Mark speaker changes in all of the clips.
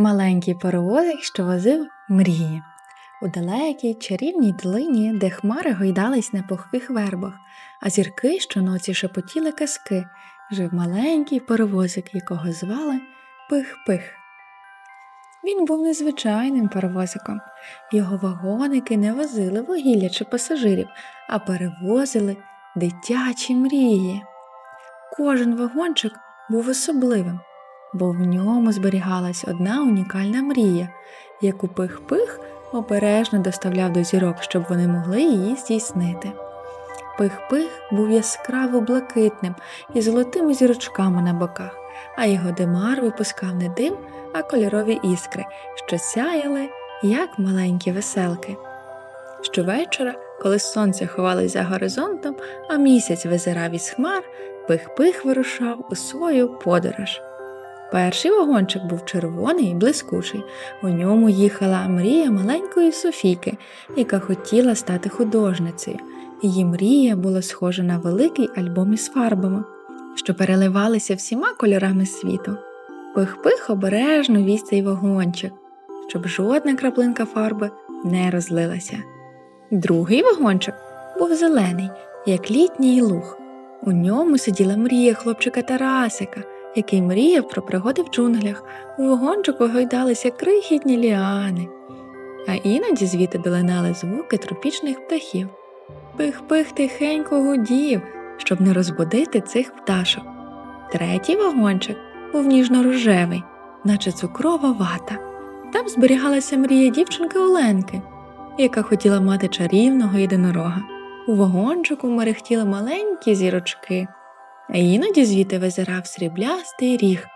Speaker 1: Маленький паровозик, що возив мрії. У далекій чарівній долині, де хмари гойдались на пухких вербах, а зірки щоноці шепотіли казки, жив маленький паровозик, якого звали Пих-Пих. Він був незвичайним паровозиком. Його вагоники не возили вугілля чи пасажирів, а перевозили дитячі мрії. Кожен вагончик був особливим, бо в ньому зберігалась одна унікальна мрія, яку пих-пих обережно доставляв до зірок, щоб вони могли її здійснити. Пих-пих був яскраво блакитним і золотими зірочками на боках, а його димар випускав не дим, а кольорові іскри, що сяяли, як маленькі веселки. Щовечора, коли сонце ховалось за горизонтом, а місяць визирав із хмар, пих-пих вирушав у свою подорож. Перший вагончик був червоний і блискучий. У ньому їхала мрія маленької Софійки, яка хотіла стати художницею. Її мрія була схожа на великий альбом із фарбами, що переливалися всіма кольорами світу. Пих-пих обережно віз цей вагончик, щоб жодна краплинка фарби не розлилася. Другий вагончик був зелений, як літній луг. У ньому сиділа мрія хлопчика Тарасика, який мріяв про пригоди в джунглях. У вагончику гойдалися крихітні ліани, а іноді звідти долинали звуки тропічних птахів. Пих-пих тихенько гудів, щоб не розбудити цих пташок. Третій вагончик був ніжно-рожевий, наче цукрова вата. Там зберігалася мрія дівчинки Оленки, яка хотіла мати чарівного єдинорога. У вагончику мерехтіли маленькі зірочки, а іноді звідти визирав сріблястий ріг,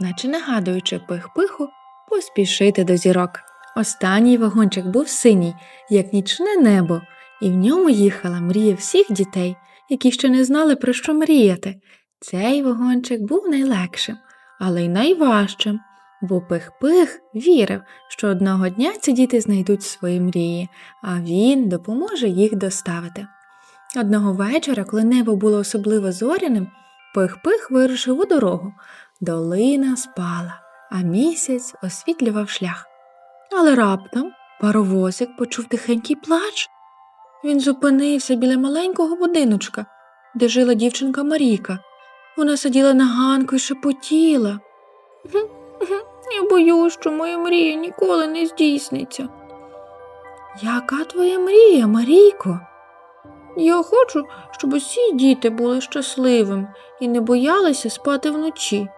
Speaker 1: наче нагадуючи пих-пиху поспішити до зірок. Останній вагончик був синій, як нічне небо, і в ньому їхала мрія всіх дітей, які ще не знали, про що мріяти. Цей вагончик був найлегшим, але й найважчим, бо пих-пих вірив, що одного дня ці діти знайдуть свої мрії, а він допоможе їх доставити. Одного вечора, коли небо було особливо зоряним, пих-пих вирушив у дорогу. Долина спала, а місяць освітлював шлях. Але раптом паровозик почув тихенький плач. Він зупинився біля маленького будиночка, де жила дівчинка Марійка. Вона сиділа на ганку і шепотіла. Я боюсь, що моя мрія ніколи не здійсниться. Яка твоя мрія, Марійко? Я хочу, щоб усі діти були щасливими і не боялися спати вночі.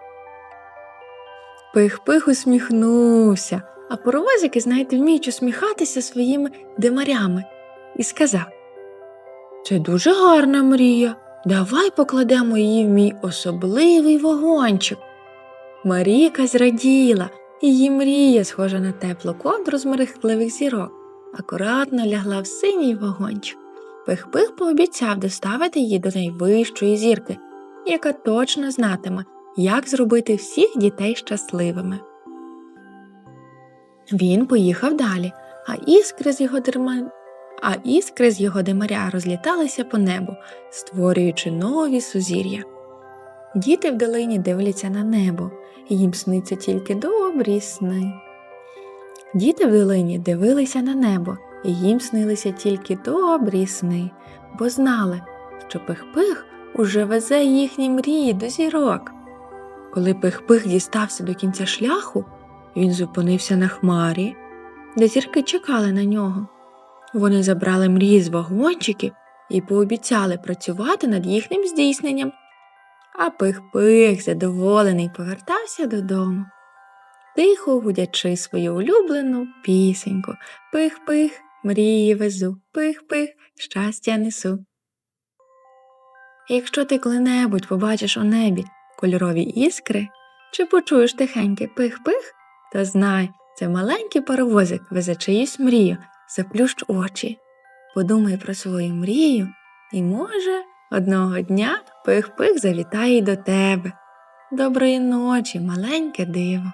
Speaker 1: Пих-пих усміхнувся, а паровозики, знаєте, вміють усміхатися своїми димарями, і сказав Це дуже гарна мрія. Давай покладемо її в мій особливий вагончик. Маріка зраділа, її мрія, схожа на теплу ковдру з мерехтливих зірок, акуратно лягла в синій вагончик. Пих-пих пообіцяв доставити її до найвищої зірки, яка точно знатиме, як зробити всіх дітей щасливими. Він поїхав далі, а іскри з його дерма... а іскри з його димаря розліталися по небу, створюючи нові сузір'я. Діти в долині дивляться на небо, і їм сниться тільки добрі сни. Діти в долині дивилися на небо, і їм снилися тільки добрі сни, бо знали, що пих-пих уже везе їхні мрії до зірок. Коли пих-пих дістався до кінця шляху, він зупинився на хмарі, де зірки чекали на нього. Вони забрали мрії з вагончиків і пообіцяли працювати над їхнім здійсненням. А пих-пих, задоволений, повертався додому, тихо гудячи свою улюблену пісеньку Пих-пих, мрії везу, пих-пих, щастя несу. Якщо ти коли-небудь побачиш у небі кольорові іскри чи почуєш тихеньке пих-пих, то знай, це маленький паровозик везе чиюсь мрію, заплющ очі, подумай про свою мрію і, може, одного дня пих-пих завітає й до тебе. Доброї ночі, маленьке диво.